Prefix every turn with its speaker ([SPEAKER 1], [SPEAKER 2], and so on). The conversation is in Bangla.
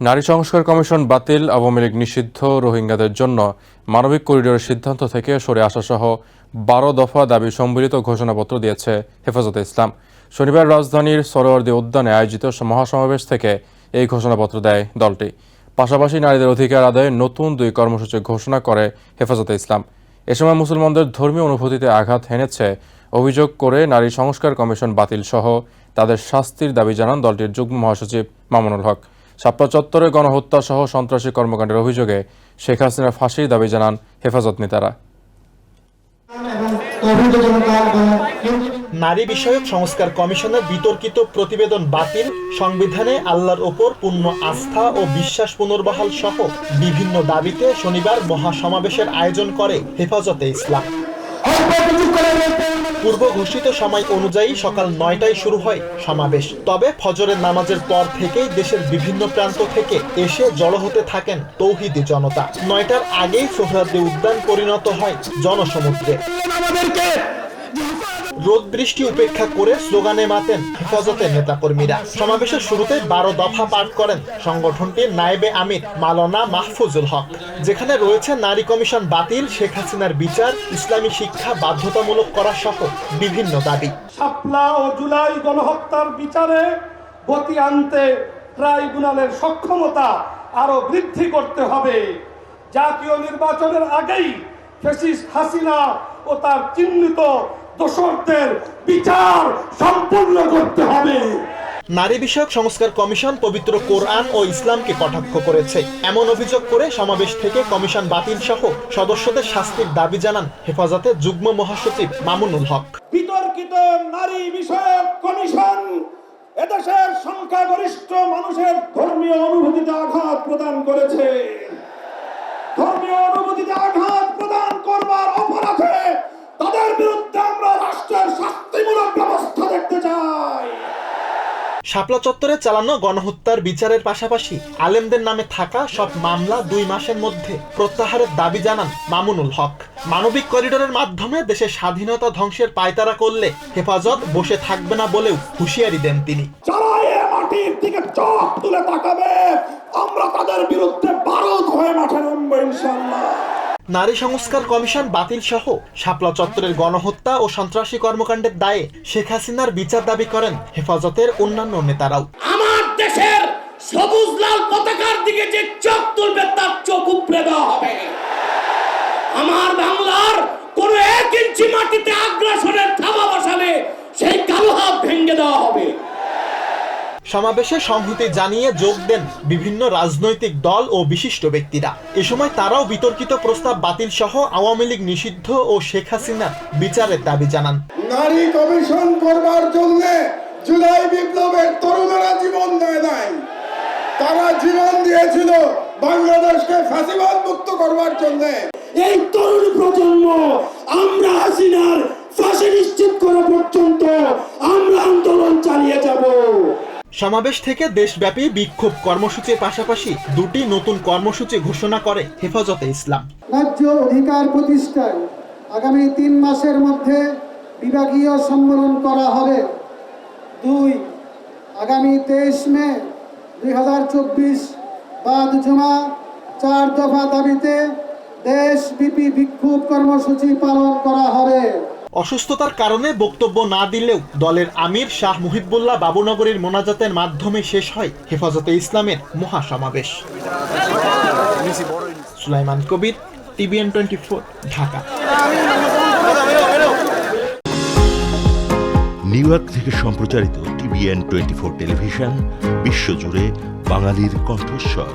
[SPEAKER 1] নারী সংস্কার কমিশন বাতিল, আওয়ামী লীগ নিষিদ্ধ, রোহিঙ্গাদের জন্য মানবিক করিডোরের সিদ্ধান্ত থেকে সরে আসা সহ বারো দফা দাবি সম্বলিত ঘোষণাপত্র দিয়েছে হেফাজতে ইসলাম। শনিবার রাজধানীর সরোয়ার্দী উদ্যানে আয়োজিত মহাসমাবেশ থেকে এই ঘোষণাপত্র দেয় দলটি। পাশাপাশি নারীদের অধিকার আদায়ে নতুন দুই কর্মসূচি ঘোষণা করে হেফাজতে ইসলাম। এ সময় মুসলমানদের ধর্মীয় অনুভূতিতে আঘাত হেনেছে অভিযোগ করে নারী সংস্কার কমিশন বাতিল সহ তাদের শাস্তির দাবি জানান দলটির যুগ্ম মহাসচিব মামুনুল হক। শাপলা চত্বরে গণহত্যা সহ সন্ত্রাসী কর্মকাণ্ডের অভিযোগে শেখ হাসিনার ফাঁসির দাবি জানান হেফাজত নেতারা।
[SPEAKER 2] নারী বিষয়ক সংস্কার কমিশনের বিতর্কিত প্রতিবেদন বাতিল, সংবিধানে আল্লাহর ওপর পূর্ণ আস্থা ও বিশ্বাস পুনর্বহাল সহ বিভিন্ন দাবিতে শনিবার মহাসমাবেশের আয়োজন করে হেফাজতে ইসলাম। পূর্ব ঘোষিত সময় অনুযায়ী সকাল নয়টায় শুরু হয় সমাবেশ। তবে ফজরের নামাজের পর থেকেই দেশের বিভিন্ন প্রান্ত থেকে এসে জড়ো হতে থাকেন তৌহিদি জনতা। নয়টার আগেই সোহরাদ্দি উদ্যান পরিণত হয় জনসমুদ্রে। রোদ বৃষ্টি উপেক্ষা করে স্লোগানে মাতেন হেফাজতের নেতাকর্মীরা। সমাবেশের শুরুতে বারো দফা পাঠ করেন সংগঠনটির নায়েবে আমির মালনা মাহফুজুল হক, যেখানে রয়েছে নারী কমিশন বাতিল, শেখ হাসিনার বিচার, ইসলামী শিক্ষা বাধ্যতামূলক করা সহ বিভিন্ন দাবি।
[SPEAKER 3] শাপলা ও জুলাই গণহত্যার বিচারে গতি আনতে ট্রাইব্যুনালের সক্ষমতা আরও বৃদ্ধি করতে হবে। জাতীয় নির্বাচনের আগেই ফেসিস্ট হাসিনা ও তার চিহ্নিত দোষরদের বিচার সম্পূর্ণ করতে হবে।
[SPEAKER 2] নারী বিষয়ক সংস্কার কমিশন পবিত্র কোরআন ও ইসলামকে কটাক্ষ করেছে। এমন অভিযোগ করে সমাবেশ থেকে কমিশন বাতিল সহ সদস্যদের শাস্তির দাবি জানান হেফাজতের যুগ্ম মহাসচিব মামুনুল হক।
[SPEAKER 3] বিতর্কিত নারী বিষয়ক কমিশন এদেশের সংখ্যাগরিষ্ঠ মানুষের ধর্মীয় অনুভূতিতে আঘাত প্রদান করেছে। ধর্মীয় অনুভূতিতে আঘাত প্রদান করবার অপরাধে ব্যবস্থা দেখতে চাই।
[SPEAKER 2] শাপলা চত্বরে চালানো গণহত্যার বিচারের পাশাপাশি আলেমদের নামে থাকা সব মামলা দুই মাসের মধ্যে প্রত্যাহারের দাবি জানান মামুনুল হক। মানবিক করিডোরের মাধ্যমে দেশের স্বাধীনতা ধ্বংসের পায়তারা করলে হেফাজত বসে থাকবে না বলেও হুঁশিয়ারি দেন তিনি।
[SPEAKER 3] যারা মাটির দিকে চোখ তুলে তাকাবে আমরা তাদের বিরুদ্ধে বারোদ হয়ে মাঠে নামবো ইনশাল্লাহ
[SPEAKER 2] নারী সংস্কার কমিশন বাতিল সহ শাপলা চত্বরের গণহত্যা ও সন্ত্রাসী কর্মকাণ্ডের দায়ে শেখ হাসিনার বিচার দাবি করেন হেফাজতের অন্যান্য নেতারাও।
[SPEAKER 4] আমার দেশের সবুজ লাল পতাকার দিকে যে চোখ তুলবে, তার চোখ উপড়ে দেওয়া হবে। আমার বাংলার কোন এক ইঞ্চি মাটিতে আগ্রাসনের থামা বসালে সেই কালো হাত ভেঙে দেওয়া হবে।
[SPEAKER 2] সমাবেশে সংহতি জানিয়ে যোগ দেন বিভিন্ন রাজনৈতিক দল ও বিশিষ্ট ব্যক্তিরা। এ সময় তারাও বিতর্কিত প্রস্তাব বাতিল সহ আওয়ামী লীগ নিষিদ্ধ ও শেখ হাসিনার বিচারের দাবি জানান।
[SPEAKER 5] নারী কমিশন করবার জন্য জুলাই বিপ্লবের তরুণরা জীবন দেয় নাই। তারা জীবন দিয়েছিল বাংলাদেশকে ফাঁসিবাদ মুক্ত করবার জন্য।
[SPEAKER 3] এই তরুণ প্রজন্ম আমরা হাসিনার
[SPEAKER 2] সমাবেশ থেকে দেশব্যাপী বিক্ষোভ কর্মসূচির পাশাপাশি দুটি নতুন কর্মসূচি ঘোষণা করে হেফাজতে ইসলাম।
[SPEAKER 6] ন্যায্য অধিকার প্রতিষ্ঠায় আগামী তিন মাসের মধ্যে বিভাগীয় সম্মেলন করা হবে। দুই, আগামী তেইশ মে দুই হাজার চব্বিশ বাদ জমা চার দফা দাবিতে দেশব্যাপী বিক্ষোভ কর্মসূচি পালন করা হবে।
[SPEAKER 2] অসুস্থতার কারণে বক্তব্য না দিলেও দলের আমির শাহ মুহিবুল্লাহ বাবুনগরীর মোনাজাতের মাধ্যমে শেষ হয় হেফাজতে ইসলামের মহাসমাবেশ। Sulaiman Kabir, TVN twenty Dhaka.
[SPEAKER 7] New York থেকে সম্প্রচারিত টিভিএন টোয়েন্টি টেলিভিশন, বিশ্বজুড়ে বাঙালির কণ্ঠস্বর।